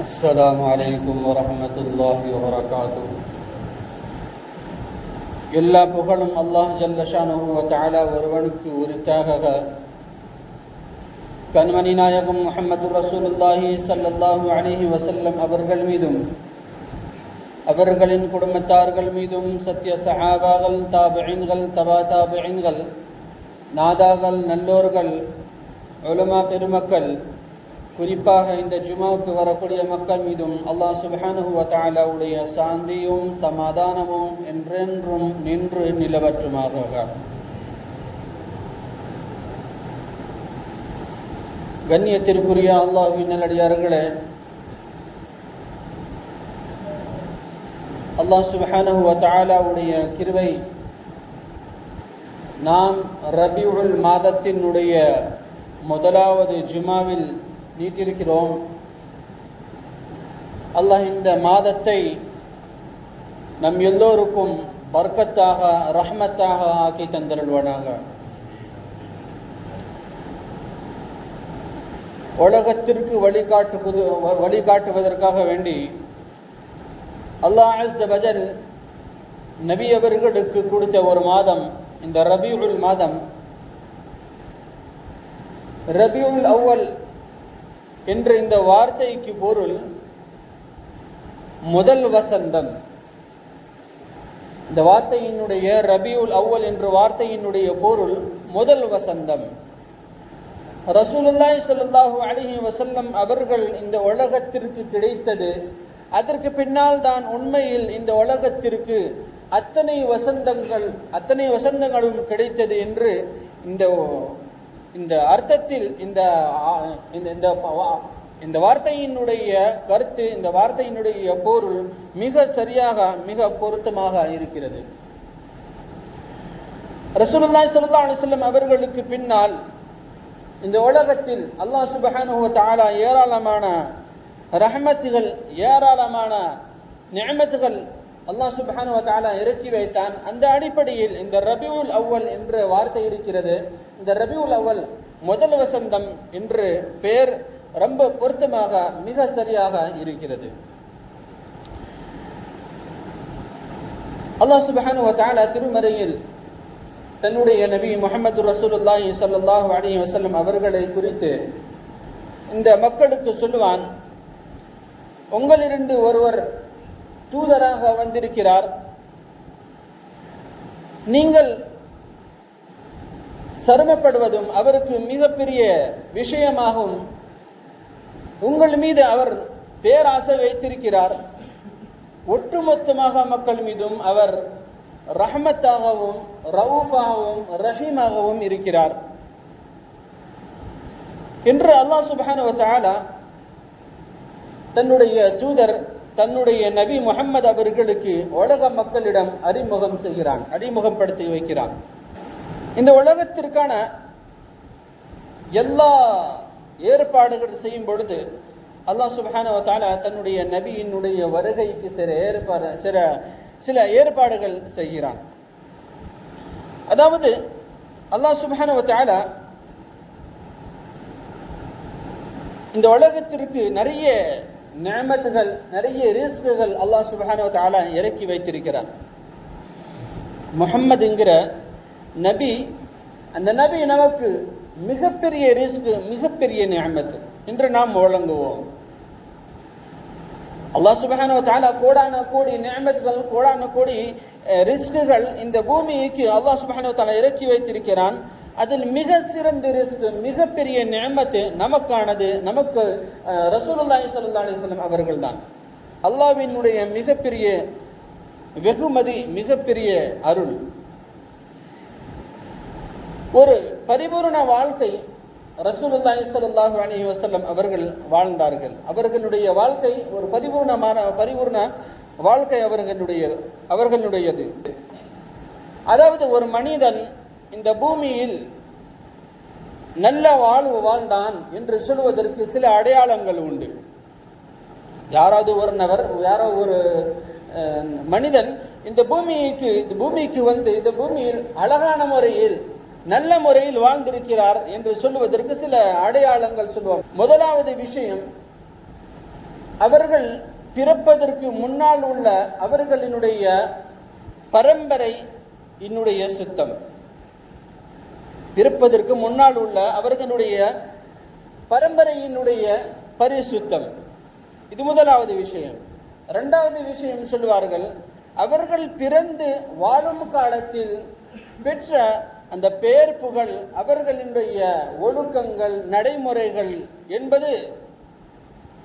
السلام عليكم ورحمة الله وبركاته எல்லா புகழும் அல்லாஹ் ஜல்லஷானு தாலா ஒருவனுக்கு உரித்தாக கண்மணி நாயகம் முஹம்மது ரசூலுல்லாஹி ஸல்லல்லாஹு அலைஹி வஸல்லம் அவர்கள் மீதும் அவர்களின் குடும்பத்தார்கள் மீதும் சத்திய சஹாபாகள் தாபியின்கள் தபா தாபியின்கள் நாதாகள் நல்லோர்கள் உலமா பெருமக்கள் குறிப்பாக இந்த ஜுமாவுக்கு வரக்கூடிய மக்கள் மீதும் அல்லாஹ் சுப்ஹானஹு வ சாந்தியும் சமாதானமும் என்றென்றும் நின்று நிலவற்றுமாக கண்ணியத்திற்குரிய அல்லாஹ்வின் நல்லடியார்களே அல்லாஹ் சுப்ஹானஹு வ தஆலாவுடைய நாம் ரபியுல் மாதத்தினுடைய முதலாவது ஜுமாவில் நீட்டிருக்கிறோம். அல்லாஹ் இந்த மாதத்தை நம் எல்லோருக்கும் பர்க்கத்தாக ரஹ்மத்தாக ஆக்கி தந்திருவானாங்க உலகத்திற்கு வழிகாட்டுவது வழிகாட்டுவதற்காக வேண்டி அல்லாஹ் பஜல் நபி அவர்களுக்கு கொடுத்த ஒரு மாதம் இந்த ரபியுல் மாதம். ரபியுல் அவ்வல் என்ற இந்த வார்த்தைக்கு பொருள் முதல் வசந்தம். இந்த வார்த்தையினுடைய ரபியுல் அவ்வல் என்ற வார்த்தையினுடைய பொருள் முதல் வசந்தம். ரசூலுல்லாய் சொல்லுல்லாஹு அலிஹி வசல்லம் அவர்கள் இந்த உலகத்திற்கு கிடைத்தது அதற்கு பின்னால் தான் உண்மையில் இந்த உலகத்திற்கு அத்தனை வசந்தங்கள் அத்தனை வசந்தங்களும் கிடைத்தது என்று இந்த இந்த அர்த்தத்தில் இந்த இந்த இந்த வார்த்தையினுடைய கருத்து இந்த வார்த்தையினுடைய பொருள் மிக சரியாக மிக பொருத்தமாக இருக்கிறது. ரசூலுல்லாய் சல்லா அலிஸ்லம் அவர்களுக்கு பின்னால் இந்த உலகத்தில் அல்லாஹ் சுபஹானு தாலா ஏராளமான ரஹமத்துகள் ஏராளமான நியமத்துகள் அல்லாஹ் சுபஹானு தாலா இறக்கி வைத்தான். அந்த அடிப்படையில் இந்த ரபியுல் அவ்வல் என்ற வார்த்தை இருக்கிறது. இந்த ரபியுல் அவ்வல் முதல் வசந்தம் என்று பெயர் ரொம்ப பொருத்தமாக மிக சரியாக இருக்கிறது. அல்லாஹ் சுபஹானு தாலா திருமறையில் தன்னுடைய நபி முகமது ரசூலுல்லாஹி சல்லாஹூ அலி வசல்லம் அவர்களை குறித்து இந்த மக்களுக்கு சொல்லுவான் உங்களிலிருந்து ஒருவர் தூதராக வந்திருக்கிறார். நீங்கள் சிரமப்படுவதும் அவருக்கு மிகப்பெரிய விஷயமாகும் உங்கள் மீது அவர் பேராசை வைத்திருக்கிறார். ஒட்டுமொத்தமாக மக்கள் மீதும் அவர் ரஹமத்தாகவும் ரவுஃபாகவும் ரஹீமாகவும் இருக்கிறார். என்று அல்லாஹ் சுபஹானு தாலா தன்னுடைய தூதர் தன்னுடைய நபி முகமது அவர்களுக்கு உலக மக்களிடம் அறிமுகம் செய்கிறான் அறிமுகப்படுத்தி வைக்கிறான். இந்த உலகத்திற்கான எல்லா ஏற்பாடுகள் செய்யும் பொழுது அல்லாஹ் சுபஹான தாலா தன்னுடைய நபியினுடைய வருகைக்கு சில ஏற்பாடு சில சில ஏற்பாடுகள் செய்கிறான். அதாவது அல்லாஹ் சுபஹான தாலா இந்த உலகத்திற்கு நிறைய நியமத்துகள் நிறைய ரிஸ்குகள் அல்லாஹ் சுபஹான தாலா இறக்கி வைத்திருக்கிறார் முகம்மதுங்கிற நபி அந்த நபி நமக்கு மிகப்பெரிய ரிஸ்க் மிகப்பெரிய நியமத்து. என்று நாம் வழங்குவோம். அல்லாஹ் சுபஹானோ தாலா கோடான கோடி நியமத்துகள் கோடான கோடி ரிஸ்குகள் இந்த பூமிக்கு அல்லாஹ் சுபஹானோ தாலா இறக்கி வைத்திருக்கிறான். அதில் மிக சிறந்த ரிஸ்க் மிகப்பெரிய நியமத்து நமக்கானது நமக்கு ரசூலுல்லாஹி சல்லா அலிஸ்லாம் அவர்கள் தான் அல்லாவினுடைய மிகப்பெரிய வெகுமதி மிகப்பெரிய அருள். ஒரு பரிபூர்ண வாழ்க்கை ரசூலுல்லாஹி ஸல்லல்லாஹு அலி வசல்லம் அவர்கள் வாழ்ந்தார்கள். அவர்களுடைய வாழ்க்கை ஒரு பரிபூர்ணமான பரிபூர்ண வாழ்க்கை அவர்களுடைய அவர்களுடையது. அதாவது ஒரு மனிதன் இந்த பூமியில் நல்ல வாழ்வு வாழ்ந்தான் என்று சொல்வதற்கு சில அடையாளங்கள் உண்டு. யாராவது ஒரு நபர் யாரோ ஒரு மனிதன் இந்த பூமிக்கு இந்த பூமிக்கு வந்து இந்த பூமியில் அழகான முறையில் நல்ல முறையில் வாழ்ந்திருக்கிறார் என்று சொல்லுவதற்கு சில அடையாளங்கள் சொல்லுவோம் முதலாவது விஷயம் அவர்கள் பிறப்பதற்கு முன்னால் உள்ள அவர்களினுடைய பரம்பரை என்னுடைய சுத்தம். பிறப்பதற்கு முன்னால் உள்ள அவர்களுடைய பரம்பரையினுடைய பரிசுத்தம். இது முதலாவது விஷயம். ரெண்டாவது விஷயம் சொல்வார்கள் அவர்கள் பிறந்து வாழும் காலத்தில் பெற்ற அந்த பெயர் புகழ் அவர்களினுடைய ஒழுக்கங்கள் நடைமுறைகள் என்பது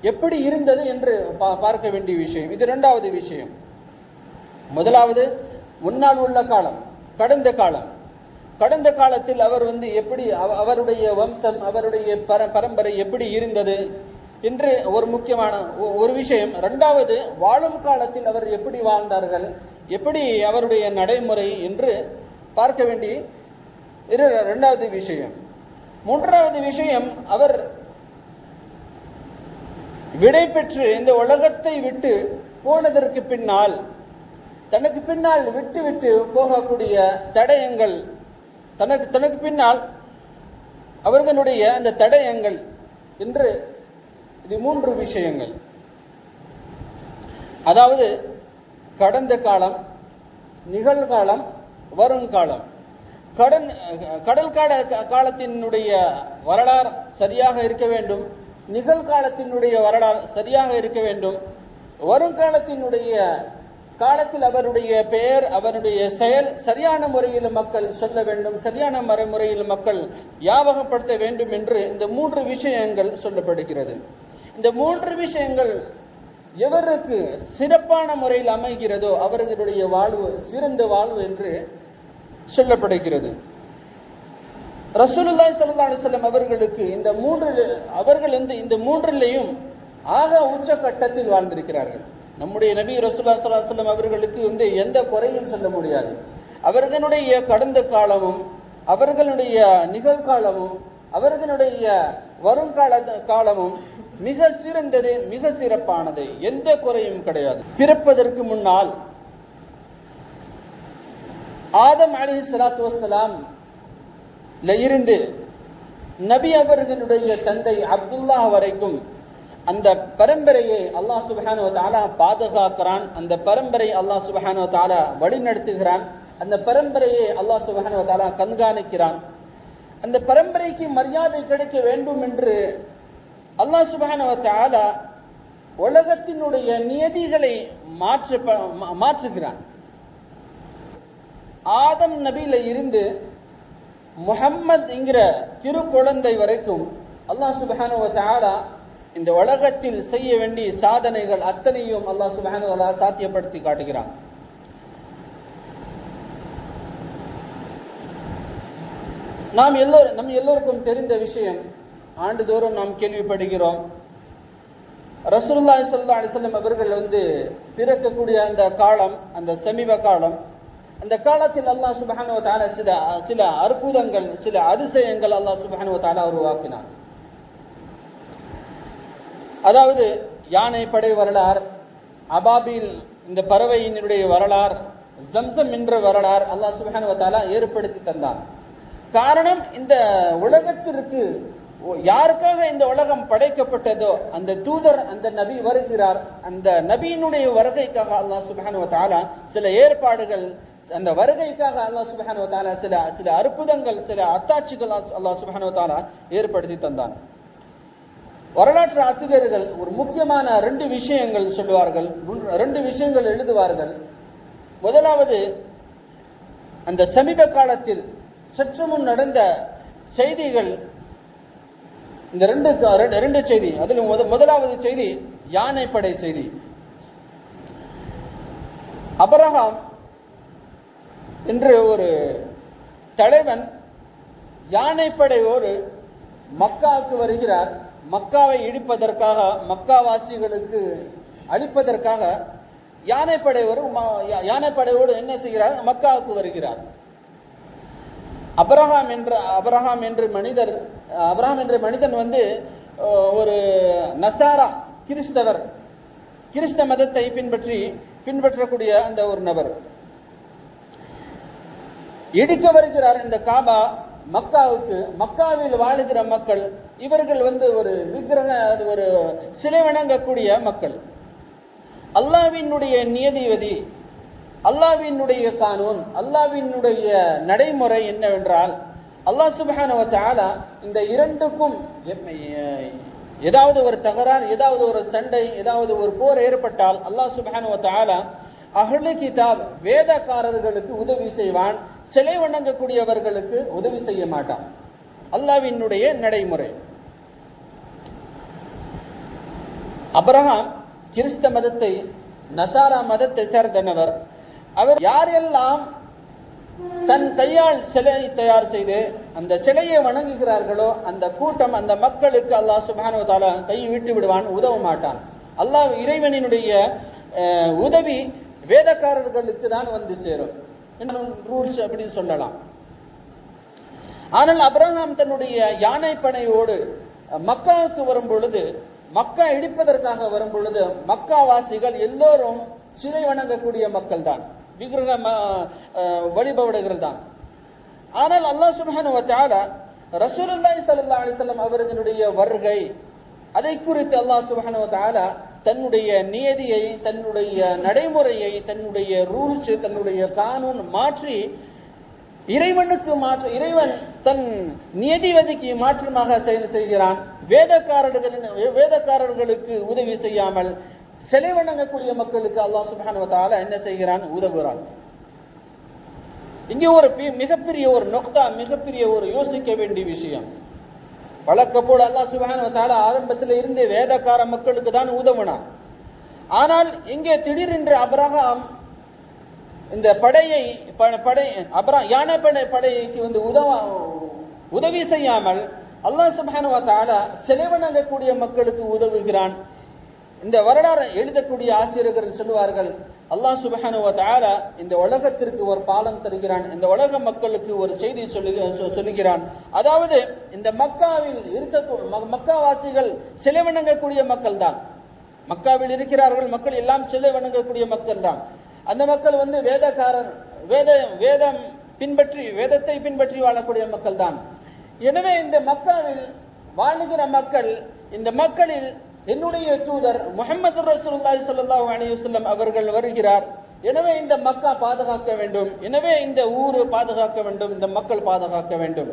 எப்படி இருந்தது என்று பா- பார்க்க வேண்டிய விஷயம். இது ரெண்டாவது விஷயம். முதலாவது முன்னால் உள்ள காலம் கடந்த காலம். கடந்த காலத்தில் அவர் வந்து எப்படி அவருடைய வம்சம் அவருடைய பர பரம்பரை எப்படி இருந்தது? என்று ஒரு முக்கியமான ஒ- ஒரு விஷயம். ரெண்டாவது வாழும் காலத்தில் அவர் எப்படி வாழ்ந்தார்கள்? எப்படி அவருடைய நடைமுறை? என்று பார்க்க வேண்டிய இரு ரெண்டாவது விஷயம். மூன்றாவது விஷயம் அவர் விடை பெற்று இந்த உலகத்தை விட்டு போனதற்கு பின்னால் தனக்கு பின்னால் விட்டு விட்டு போகக்கூடிய தடயங்கள் தனக்கு தனக்கு பின்னால் அவர்களுடைய அந்த தடயங்கள் என்று இது மூன்று விஷயங்கள். அதாவது கடந்த காலம் நிகழ்காலம் வருங்காலம். கடன் கடல் கால காலத்தினுடைய வரலாறு சரியாக இருக்க வேண்டும். நிகழ்காலத்தினுடைய வரலாறு சரியாக இருக்க வேண்டும். வருங்காலத்தினுடைய காலத்தில் அவருடைய பெயர் அவருடைய செயல் சரியான முறையில் மக்கள் சொல்ல வேண்டும் சரியான மறைமுறையில் மக்கள் ஞாபகப்படுத்த வேண்டும் என்று இந்த மூன்று விஷயங்கள் சொல்லப்படுகிறது. இந்த மூன்று விஷயங்கள் எவருக்கு சிறப்பான முறையில் அமைகிறதோ அவர்களுடைய வாழ்வு சிறந்த வாழ்வு என்று சொல்லப்படுகிறது. ரசூலுல்லாய் ஸல்லல்லாஹு அலைஹி அவர்களுக்கு இந்த மூன்று அவர்கள் வந்து இந்த மூன்றிலையும் ஆக உச்ச கட்டத்தில் வாழ்ந்திருக்கிறார்கள். நம்முடைய நபி ரசுல்லா சலாஹம் அவர்களுக்கு வந்து எந்த குறையும் சொல்ல முடியாது. அவர்களுடைய கடந்த காலமும் அவர்களுடைய நிகழ்காலமும் அவர்களுடைய வருங்கால காலமும் மிக சிறந்தது மிக சிறப்பானது. எந்த குறையும் கிடையாது. பிறப்பதற்கு முன்னால் ஆதம் அலி சலாத்து வசலாம் இருந்து நபி அவர்களுடைய தந்தை அப்துல்லா வரைக்கும் அந்த பரம்பரையை அல்லாஹ் சுபஹானு தாலா பாதுகாக்கிறான். அந்த பரம்பரை அல்லாஹ் சுபஹானு தாலா வழிநடத்துகிறான். அந்த பரம்பரையை அல்லாஹ் சுபஹானு தாலா கண்காணிக்கிறான். அந்த பரம்பரைக்கு மரியாதை கிடைக்க வேண்டும் என்று அல்லாஹ் சுபஹானு தாலா உலகத்தினுடைய நியதிகளை மாற்று மா- மாற்றுகிறான். ஆதம் நபியில இருந்து முஹம்மத் என்கிற திருக்குழந்தை வரைக்கும் அல்லாஹ் சுப்ஹானஹு தாலா இந்த உலகத்தில் செய்ய வேண்டிய சாதனைகள் அத்தனையும் அல்லாஹ் சுப்ஹானஹு அல்லா சாத்தியப்படுத்தி காட்டுகிறான். நாம் எல்லோரும் நம் எல்லோருக்கும் தெரிந்த விஷயம் ஆண்டுதோறும் நாம் கேள்விப்படுகிறோம். ரசூல்லா ஸல்லல்லாஹு அலிசல்லம் அவர்கள் வந்து பிறக்கக்கூடிய அந்த காலம் அந்த சமீப காலம் அந்த காலத்தில் அல்லாஹ் சுபஹானுவ தாலா சில சில அற்புதங்கள் சில அதிசயங்கள் அல்லாஹ் சுபஹானுவ தாலா உருவாக்கினார் அதாவது யானை படை வரலாறு அபாபில் இந்த பறவையினுடைய வரலாறு ஜம்சம் என்ற வரலாறு அல்லாஹ் சுபஹானுவத்தாலா ஏற்படுத்தி தந்தான். காரணம் இந்த உலகத்திற்கு யாருக்காக இந்த உலகம் படைக்கப்பட்டதோ அந்த தூதர் அந்த நபி வருகிறார் அந்த நபியினுடைய வருகைக்காக அல்லாஹ் சுப்ஹானஹு வ சில ஏற்பாடுகள் அந்த வருகைக்காக அல்லாஹ் சுப்ஹானஹு வ சில சில அற்புதங்கள் சில அத்தாட்சிகள் அல்லாஹ் சுப்ஹானஹு வ ஏற்படுத்தி தந்தான். வரலாற்று ஆசிரியர்கள் ஒரு முக்கியமான ரெண்டு விஷயங்கள் சொல்லுவார்கள். மூன்று- ரெண்டு விஷயங்கள் எழுதுவார்கள். முதலாவது அந்த சமீப காலத்தில் சற்று முன் நடந்த செய்திகள். இந்த ரெண்டு க- ரெண்டு- ரெண்டு செய்தி. அதில் முத முதலாவது செய்தி யானைப்படை செய்தி. அபரகாம் என்று ஒரு தலைவன் யானைப்படையோடு மக்காவுக்கு வருகிறார். மக்காவை இடிப்பதற்காக மக்காவாசிகளுக்கு அழிப்பதற்காக யானைப்படையோடு ம- யானைப்படையோடு என்ன செய்கிறார்? மக்காவுக்கு வருகிறார். அப்ரஹாம் என்ற அப்ரஹாம் என்ற மனிதர் அப்ரஹாம் என்ற மனிதன் வந்து ஒரு நசாரா கிறிஸ்தவர். கிறிஸ்த மதத்தை பின்பற்றி பின்பற்றக்கூடிய அந்த ஒரு நபர். இடிக்க வருகிறார் இந்த காபா. மக்காவுக்கு மக்காவில் வாழுகிற மக்கள் இவர்கள் வந்து ஒரு விக்கிரக அது ஒரு சிலை வணங்கக்கூடிய மக்கள். அல்லாவினுடைய நியதிபதி அல்லாவினுடைய கானூன் அல்லாவினுடைய நடைமுறை என்னவென்றால் அல்லாஹ் சுப்ஹானஹு இந்த இரண்டுக்கும் ஏதாவது ஒரு தகராறு ஏதாவது ஒரு சண்டை ஏதாவது ஒரு போர் ஏற்பட்டால் அல்லாஹ் சுப்ஹானஹு வ தஆலா கிதாப் வேதக்காரர்களுக்கு உதவி செய்வான். சிலை வணங்கக்கூடியவர்களுக்கு உதவி செய்ய மாட்டான். அல்லாவினுடைய நடைமுறை. அப்ரஹாம் கிறிஸ்த மதத்தை நசாரா மதத்தை சேர்ந்தவர். அவர் யாரெல்லாம் தன் கையால் சிலை தயார் செய்து அந்த சிலையை வணங்குகிறார்களோ அந்த கூட்டம் அந்த மக்களுக்கு அல்லாஹ் சுப்ஹானஹு வ கை விட்டு விடுவான் உதவ மாட்டான். அல்லாஹ் இறைவனினுடைய உதவி வேதக்காரர்களுக்கு தான் வந்து சேரும். ரூல்ஸ் அப்படின்னு சொல்லலாம். ஆனால் அப்ரஹாம் தன்னுடைய யானை மக்காவுக்கு வரும் பொழுது மக்கா இடிப்பதற்காக வரும் பொழுது மக்காவாசிகள் எல்லோரும் சிலை வணங்கக்கூடிய மக்கள் தான் விக்கிரக ம- தான் ஆனால் அல்லாஹ் சுப்ஹானஹு வ தஆலா ரசூலுல்லாஹி அவர்களுடைய வருகை அதை குறித்து அல்லாஹ் சுப்ஹானஹு தன்னுடைய நியதியை தன்னுடைய நடைமுறையை தன்னுடைய ரூல்ஸ் தன்னுடைய கானூன் மாற்றி இறைவனுக்கு மாற்று இறைவன் தன் நியதிவதிக்கு மாற்றமாக செயல் செய்கிறான். வேதக்காரர்களின் வேதக்காரர்களுக்கு உதவி செய்யாமல் சிலை வணங்கக்கூடிய மக்களுக்கு அல்லாஹ் சுப்ஹானஹு என்ன செய்கிறான்? உதவுகிறான். இங்கே ஒரு மிகப்பெரிய ஒரு நொக்தா மிகப்பெரிய ஒரு யோசிக்க வேண்டிய விஷயம். வழக்கப்போல் அல்லாஹ் சுப்ஹானஹு வ ஆரம்பத்தில் இருந்தே வேதக்கார மக்களுக்கு தான் உதவுனான். ஆனால் இங்கே திடீரென்று அப்ரஹாம் இந்த படையை படை அப்ரா யானை படை படைக்கு வந்து உதவ உதவி செய்யாமல் அல்லாஹ் சுப்ஹானஹு தாலா செலவணங்கக்கூடிய மக்களுக்கு உதவுகிறான். இந்த வரலாறு எழுதக்கூடிய ஆசிரியர்கள் சொல்லுவார்கள் அல்லாஹ் சுப்ஹானஹு வ இந்த உலகத்திற்கு ஒரு பாலம் தருகிறான் இந்த உலக மக்களுக்கு ஒரு செய்தி சொல்லு சொ- சொல்லுகிறான். அதாவது இந்த மக்காவில் இருக்க மக்காவாசிகள் சிலை வணங்கக்கூடிய மக்கள் தான் மக்காவில் இருக்கிறார்கள் மக்கள் எல்லாம் சிலை வணங்கக்கூடிய மக்கள் தான் அந்த மக்கள் வந்து வேதக்காரன் வேத வேதம் பின்பற்றி வேதத்தை பின்பற்றி வாழக்கூடிய மக்கள் தான் எனவே இந்த மக்காவில் வாழுகிற மக்கள் இந்த மக்களில் என்னுடைய தூதர் முகமது ரசூல்லாய் ஸல்லல்லாஹு அலைஹி அவர்கள் வருகிறார். எனவே இந்த மக்கா பாதுகாக்க வேண்டும். எனவே இந்த ஊர் பாதுகாக்க வேண்டும். இந்த மக்கள் பாதுகாக்க வேண்டும்.